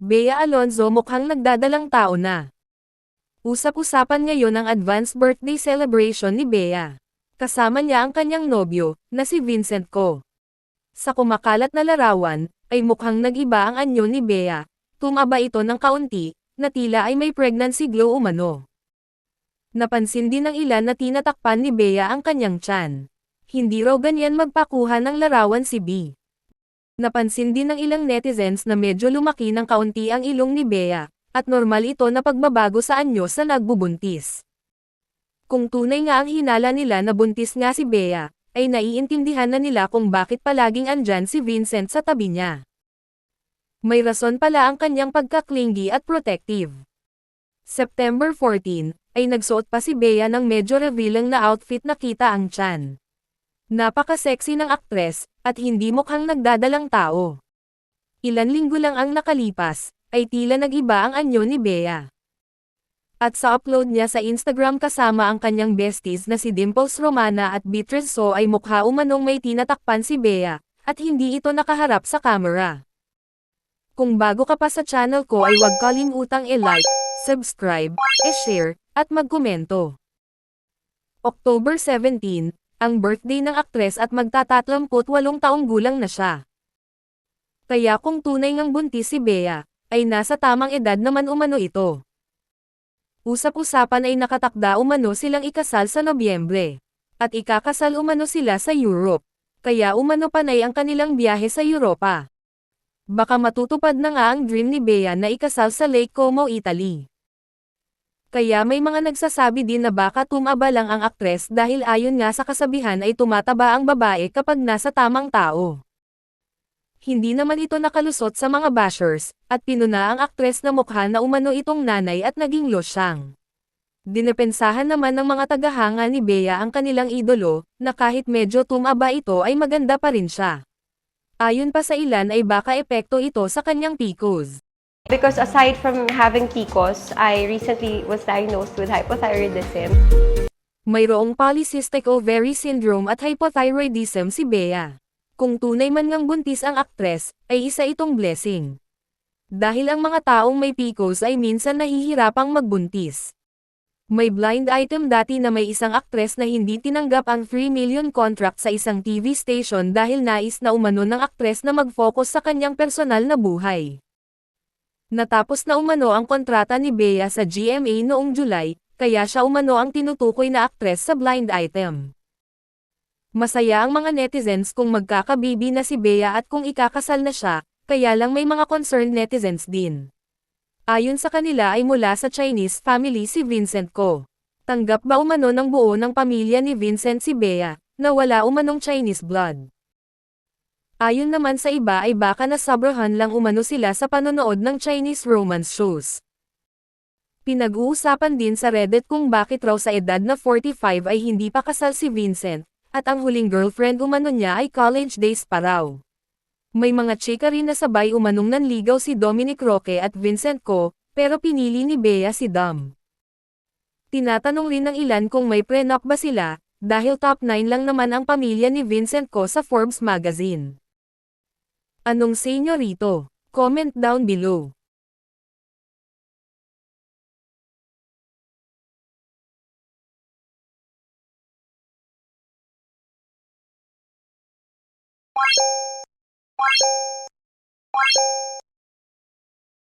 Bea Alonzo mukhang nagdadalang tao na. Usap-usapan ngayon ang advance birthday celebration ni Bea. Kasama niya ang kanyang nobyo, na si Vincent Ko. Sa kumakalat na larawan, ay mukhang nag-iba ang anyo ni Bea. Tumaba ito ng kaunti, na tila ay may pregnancy glow umano. Napansin din ng ilan na tinatakpan ni Bea ang kanyang tiyan. Hindi raw ganyan magpakuha ng larawan si B. Napansin din ng ilang netizens na medyo lumaki ng kaunti ang ilong ni Bea, at normal ito na pagbabago sa anyo sa nagbubuntis. Kung tunay nga ang hinala nila na buntis nga si Bea, ay naiintindihan na nila kung bakit palaging andyan si Vincent sa tabi niya. May rason pala ang kanyang pagkaklingi at protective. September 14, ay nagsuot pa si Bea ng medyo revealing na outfit na kita ang tiyan. Napaka-sexy ng aktres, at hindi mukhang nagdadalang tao. Ilan linggo lang ang nakalipas, ay tila nag-iba ang anyo ni Bea. At sa upload niya sa Instagram kasama ang kanyang besties na si Dimples Romana at Beatrice So ay mukha umanong may tinatakpan si Bea, at hindi ito nakaharap sa camera. Kung bago ka pa sa channel ko ay huwag kalimutang i-like, subscribe, i-share, at magkomento. October 17, ang birthday ng aktres at magtatatlamput walong taong gulang na siya. Kaya kung tunay ngang buntis si Bea, ay nasa tamang edad naman umano ito. Usap-usapan ay nakatakda umano silang ikasal sa Nobyembre. At ikakasal umano sila sa Europe. Kaya umano panay ang kanilang biyahe sa Europa. Baka matutupad na nga ang dream ni Bea na ikasal sa Lake Como, Italy. Kaya may mga nagsasabi din na baka tumaba lang ang aktres dahil ayon nga sa kasabihan ay tumataba ang babae kapag nasa tamang tao. Hindi naman ito nakalusot sa mga bashers, at pinuna ang aktres na mukha na umano itong nanay at naging losyang. Dinepensahan naman ng mga tagahanga ni Bea ang kanilang idolo, na kahit medyo tumaba ito ay maganda pa rin siya. Ayon pa sa ilan ay baka epekto ito sa kanyang PCOS. Because aside from having PCOS, I recently was diagnosed with hypothyroidism. Mayroong polycystic ovary syndrome at hypothyroidism si Bea. Kung tunay man ngang buntis ang aktres, ay isa itong blessing. Dahil ang mga taong may PCOS ay minsan nahihirapang magbuntis. May blind item dati na may isang aktres na hindi tinanggap ang 3 million contract sa isang TV station dahil nais na umano ng aktres na mag-focus sa kanyang personal na buhay. Natapos na umano ang kontrata ni Bea sa GMA noong July, kaya siya umano ang tinutukoy na aktres sa blind item. Masaya ang mga netizens kung magkakabibi na si Bea at kung ikakasal na siya, kaya lang may mga concerned netizens din. Ayon sa kanila ay mula sa Chinese family si Vincent Ko. Tanggap ba umano ng buo ng pamilya ni Vincent si Bea, na wala umanong Chinese blood? Ayon naman sa iba ay baka nasabrahan lang umano sila sa panonood ng Chinese romance shows. Pinag-uusapan din sa Reddit kung bakit raw sa edad na 45 ay hindi pa kasal si Vincent, at ang huling girlfriend umano niya ay college days pa raw. May mga chika rin na sabay umanong nanligaw si Dominic Roque at Vincent Ko, pero pinili ni Bea si Dom. Tinatanong rin ng ilan kung may prenup ba sila, dahil top 9 lang naman ang pamilya ni Vincent Ko sa Forbes magazine. Anong senyorito? Comment down below. Thank you.